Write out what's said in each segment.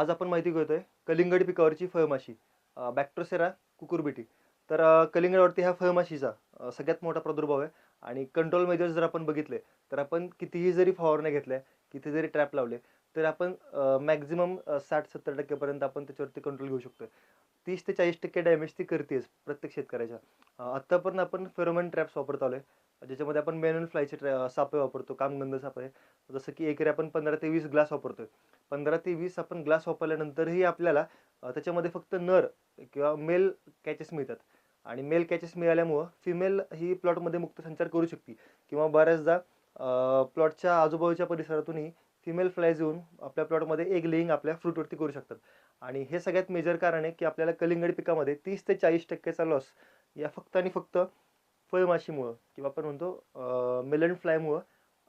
आज आपण माहिती घेतोय कलिंगड पिकावरची फळमाशी बॅक्ट्रोसेरा कुकुरबिटी तर कलिंगडावरती ह्या फळमाशीचा सगळ्यात मोठा प्रादुर्भाव आहे आणि कंट्रोल मेजर्स जर आपण बघितले तर आपण कितीही जरी फवारण्या घेतल्या किती जरी ट्रॅप लावले तर आपण मॅक्झिमम साठ सत्तर टक्केपर्यंत आपण त्याच्यावरती कंट्रोल घेऊ शकतो तीस ते चाळीस टक्के डॅमेज ती करतेच प्रत्येक शेतकऱ्याच्या. आत्तापर्यंत आपण फेरोमन ट्रॅप्स वापरत आहे ज्याच्यामध्ये आपण मेनन फ्लायचे ट्रॅ सापे वापरतो कामगंध सापे जसं की एकरी आपण पंधरा ते वीस ग्लास वापरतोय. पंधरा ते वीस आपण ग्लास वापरल्यानंतरही आपल्याला त्याच्यामध्ये फक्त नर किंवा मेल कॅचेस मिळतात. आणि मेल कॅचेस मिळाल्यामुळं फिमेल ही प्लॉटमध्ये मुक्त संचार करू शकते. किंवा बऱ्याचदा प्लॉटच्या आजूबाजूच्या परिसरातूनही फिमेल फ्लायज येऊन आपल्या प्लॉटमध्ये एक लेईंग आपल्या फ्रूटवरती करू शकतात. आणि हे सगळ्यात मेजर कारण आहे की आपल्याला कलिंगड पिकामध्ये तीस ते चाळीस टक्क्याचा लॉस या फक्त आणि फक्त फळमाशीमुळं किंवा आपण म्हणतो मेलन फ्लायमुळं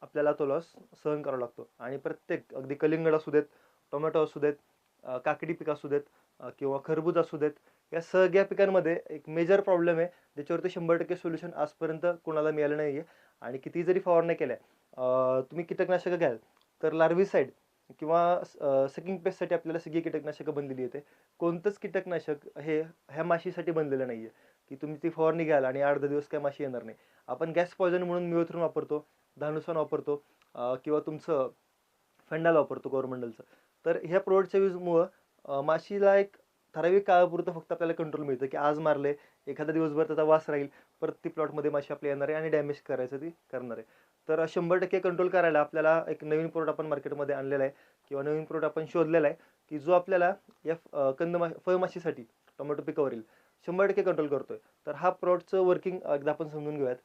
आपल्याला तो लॉस सहन करावा लागतो. आणि प्रत्येक अगदी कलिंगड असू देत टोमॅटो असू देत काकडी पीक असू देत किंवा खरबूज असू देत या सगळ्या पिकांमध्ये एक मेजर प्रॉब्लेम आहे. ज्याच्यावरती शंभर टक्के सोल्युशन आजपर्यंत कोणाला मिळालं नाही आहे आणि किती जरी फवारण्या केल्या तुम्ही कीटकनाशकं घ्याल तर लार्विसाईड किंवा सकिंग पेस्टसाठी आपल्याला सगळी कीटकनाशकं बनलेली येते. कोणतंच कीटकनाशक हे ह्या माशीसाठी बनलेलं नाही आहे की तुम्ही ती फवारणी घ्याल आणि आठ दहा दिवस काय माशी येणार नाही. आपण गॅस पॉयझन म्हणून मिळोथ्रून वापरतो धानुसन वापरतो किंवा तुमचं फंडाल वापरतो गव्हर्नमेंटलचं तर ह्या प्रोडक्टच्या यूजमुळं माशीला एक ठराविक काळापुरतं फक्त आपल्याला कंट्रोल मिळतं की आज मारले एखादा दिवसभर त्याचा वास राहील परत ती प्लॉटमध्ये माशी आपली येणार आहे आणि डॅमेज करायचं ती करणार आहे. तर शंभर टक्के कंट्रोल करायला आपल्याला एक नवीन प्रोडक्ट आपण मार्केटमध्ये आणलेला आहे किंवा नवीन प्रोडक्ट आपण शोधलेला आहे की जो आपल्याला या कंदमा फळमाशीसाठी टोमॅटो पिकावरील शंभर टक्के कंट्रोल करतोय. तर हा प्रोडक्टचं वर्किंग एकदा आपण समजून घेऊयात.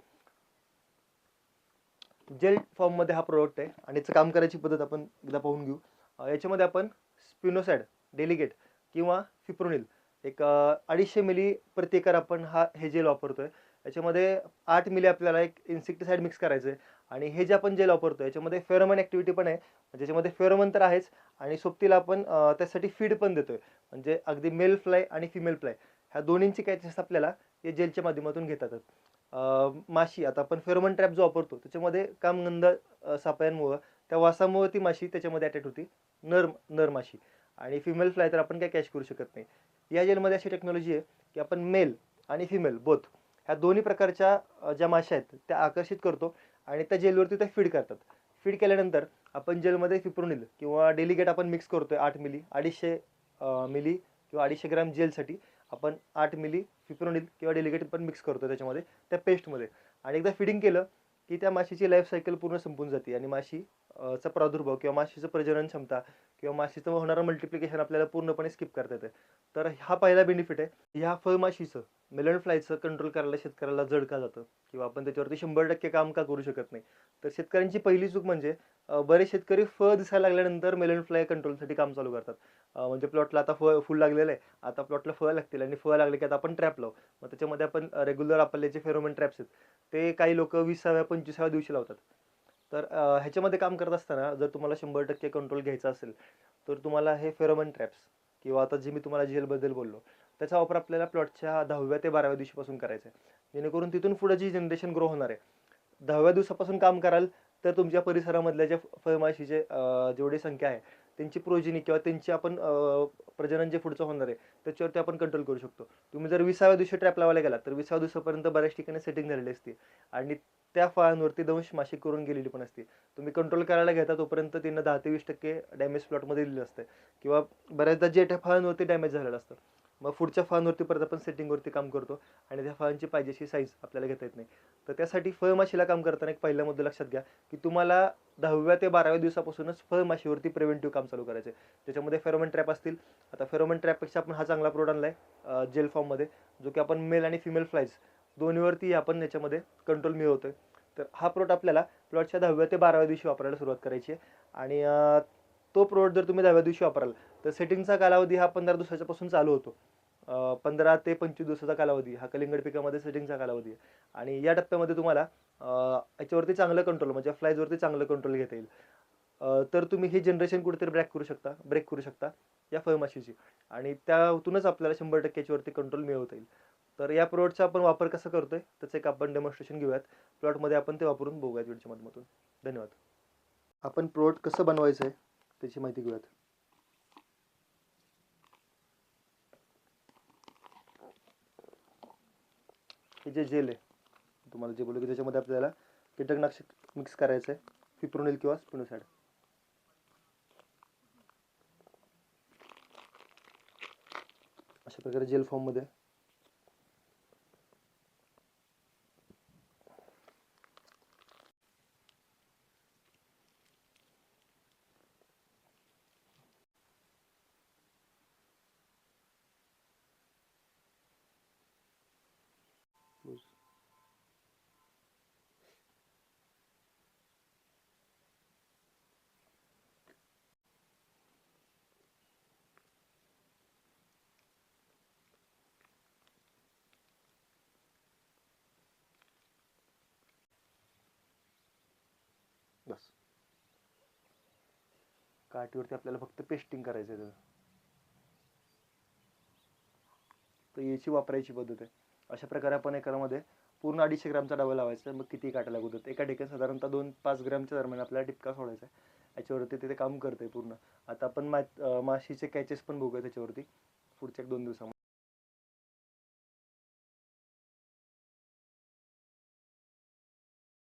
जेल फॉर्ममध्ये हा प्रोडक्ट आहे आणि याचं काम करायची पद्धत आपण एकदा पाहून घेऊ. याच्यामध्ये आपण स्पिनोसॅड डेलिगेट किंवा फिप्रोनिल एक अडीचशे मिली प्रति आपण हा हे जेल वापरतोय. याच्यामध्ये आठ मिली आपल्याला एक इन्सेक्टिसाईड मिक्स करायचं आहे आणि हे जे आपण जेल वापरतो याच्यामध्ये फेरोमन ॲक्टिव्हिटी पण आहे. म्हणजे ज्याच्यामध्ये फेरोमन तर आहेच आणि सोबतीला आपण त्यासाठी फीड पण देतोय. म्हणजे अगदी मेल फ्लाय आणि फिमेल फ्लाय. ह्या दोन्हींची कॅचेस आपल्याला या जेलच्या माध्यमातून घेतात. माशी आता आपण फेरोमन ट्रॅप जो वापरतो त्याच्यामध्ये कामगंध अ, सापळ्यांमुळं त्या वासामुळं ती माशी त्याच्यामध्ये अटॅच होती. नर नर माशी. आणि फिमेल फ्लाय तर आपण काय कॅश करू शकत नाही. या जेलमध्ये अशी टेक्नॉलॉजी आहे की आपण मेल आणि फिमेल बोथ ह्या दोन्ही प्रकारच्या ज्या माशा आहेत त्या आकर्षित करतो आणि त्या जेलवरती त्या फीड करतात. फीड केल्यानंतर आपण जेलमध्ये फिप्रोनिल किंवा डेलिगेट आपण मिक्स करतो आहे आठ मिली अडीचशे मिली किंवा अडीचशे ग्रॅम जेलसाठी आपण आठ मिली फिप्रोनिल किंवा डेलिगेट पण मिक्स करतो त्याच्यामध्ये त्या पेस्टमध्ये आणि एकदा फिडिंग केलं की त्या माशीची लाईफ सायकल पूर्ण संपून जाते आणि माशी चा प्रादुर्भाव किंवा माशीचं प्रजनन क्षमता किंवा माशीचं होणारं मल्टिप्लिकेशन आपल्याला पूर्णपणे स्किप करता येतं. तर हा पहिला बेनिफिट आहे. ह्या फळमाशीचं मेलन फ्लायचं कंट्रोल करायला शेतकऱ्याला जड का जातं? किंवा आपण त्याच्यावरती शंभर टक्के काम का करू शकत नाही? तर शेतकऱ्यांची पहिली चूक म्हणजे बरेच शेतकरी फळ दिसायला लागल्यानंतर मेलन फ्लाय कंट्रोलसाठी काम चालू करतात. म्हणजे प्लॉटला आता फळ फुल लागलेलं आहे. आता प्लॉटला फळ लागतील आणि फळ लागले की आता आपण ट्रॅप लावू. मग त्याच्यामध्ये आपण रेग्युलर आपले जे फेरोमन ट्रॅप्स आहेत ते काही लोक विसाव्या पंचवीसाव्या दिवशी लावतात. तर ह्याच्यामध्ये काम करत असताना जर तुम्हाला शंभर टक्के कंट्रोल घ्यायचा असेल तर तुम्हाला हे फेरोमन ट्रॅप्स किंवा आता जे मी तुम्हाला जेलबद्दल बोललो त्याचा वापर आपल्याला प्लॉटच्या दहाव्या ते बाराव्या दिवशीपासून करायचा आहे. जेणेकरून तिथून पुढे जी जनरेशन ग्रो होणार आहे दहाव्या दिवसापासून काम कराल तर तुमच्या परिसरामधल्या ज्या फ- फळमाशीचे जेवढी संख्या आहे त्यांची प्रोजिनी किंवा त्यांची आपण प्रजनन जे पुढचं होणार आहे त्याच्यावरती आपण कंट्रोल करू शकतो. तुम्ही जर विसाव्या दिवशी ट्रॅप लावायला गेला तर विसाव्या दिवसापर्यंत बऱ्याच ठिकाणी सेटिंग झालेली असते. आणि त्या फळांवरती दंश माशी करून गेलेली पण असते. तुम्ही कंट्रोल करायला घेता तोपर्यंत त्यांना दहा ते वीस टक्के डॅमेज प्लॉटमध्ये दिलेलं असतं. किंवा बऱ्याचदा जे त्या फळांवरती डॅमेज झालेलं असतं. मग पुढच्या फळांवरती परत आपण सेटिंगवरती काम करतो आणि त्या फळांची पाहिजेशी साईज आपल्याला घेता येत नाही. तर त्यासाठी फळमाशीला काम करताना एक पहिला मुद्दा लक्षात घ्या की तुम्हाला दहाव्या ते बाराव्या दिवसापासूनच फळमाशीवरती प्रिव्हेंटिव्ह काम चालू करायचं आहे त्याच्यामध्ये फेरोमन ट्रॅप असतील. आता फेरोमन ट्रॅपपेक्षा आपण हा चांगला प्रोडक्ट आणला आहे जेल फॉर्ममध्ये जो की आपण मेल आणि फिमेल फ्लाईज दोन्हीवरती आपण याच्यामध्ये कंट्रोल मिळवतो आहे तर हा प्रोडक्ट आपल्याला प्लॉटच्या दहाव्या ते बाराव्या दिवशी वापरायला सुरुवात करायची आहे. आणि तो प्रोडक्ट जर तुम्ही दहाव्या दिवशी वापराल तर सेटिंगचा कालावधी हा पंधरा दिवसाच्यापासून चालू होतो. पंधरा ते पंचवीस दिवसाचा कालावधी. हा कलिंगड पिकामध्ये सेटिंगचा कालावधी आहे. आणि या टप्प्यामध्ये तुम्हाला याच्यावरती चांगलं कंट्रोल म्हणजे फ्लायजवरती चांगलं कंट्रोल घेता येईल. तर तुम्ही ही जनरेशन कुठेतरी ब्रेक करू शकता ब्रेक करू शकता या फळमाशीची. आणि त्यातूनच आपल्याला शंभर टक्क्याच्यावरती कंट्रोल मिळवता येईल. तर या प्रोडक्टचा आपण वापर कसा करतोय? त्याचं एक आपण डेमॉन्स्ट्रेशन घेऊयात. प्लॉटमध्ये आपण ते वापरून बघूयात व्हिडिओच्या माध्यमातून. धन्यवाद. आपण प्रोडक्ट कसं बनवायचं आहे त्याची माहिती घेऊयात. हे जे जेल आहे तुम्हाला जे बोललो की त्याच्यामध्ये आपल्याला कीटकनाशक मिक्स करायचं आहे फिप्रोनिल किंवा स्पिनोसाइड अशा प्रकारे जेल फॉर्ममध्ये बस. काठीवरती आपल्याला फक्त पेस्टिंग करायचं आहे तर याची वापरायची पद्धत आहे. अशा प्रकारे आपण एकामध्ये पूर्ण अडीचशे ग्रामचा डबा लावायचा. मग किती काटा लागू देत. एका ठिकाणी साधारणतः दोन पाच ग्रामच्या दरम्यान आपल्याला टिपका सोडायचा आहे. याच्यावरती तिथे काम करते पूर्ण. आता आपण मा माशीचे कॅचेस पण बघूया त्याच्यावरती. पुढच्या एक दोन दिवसामध्ये.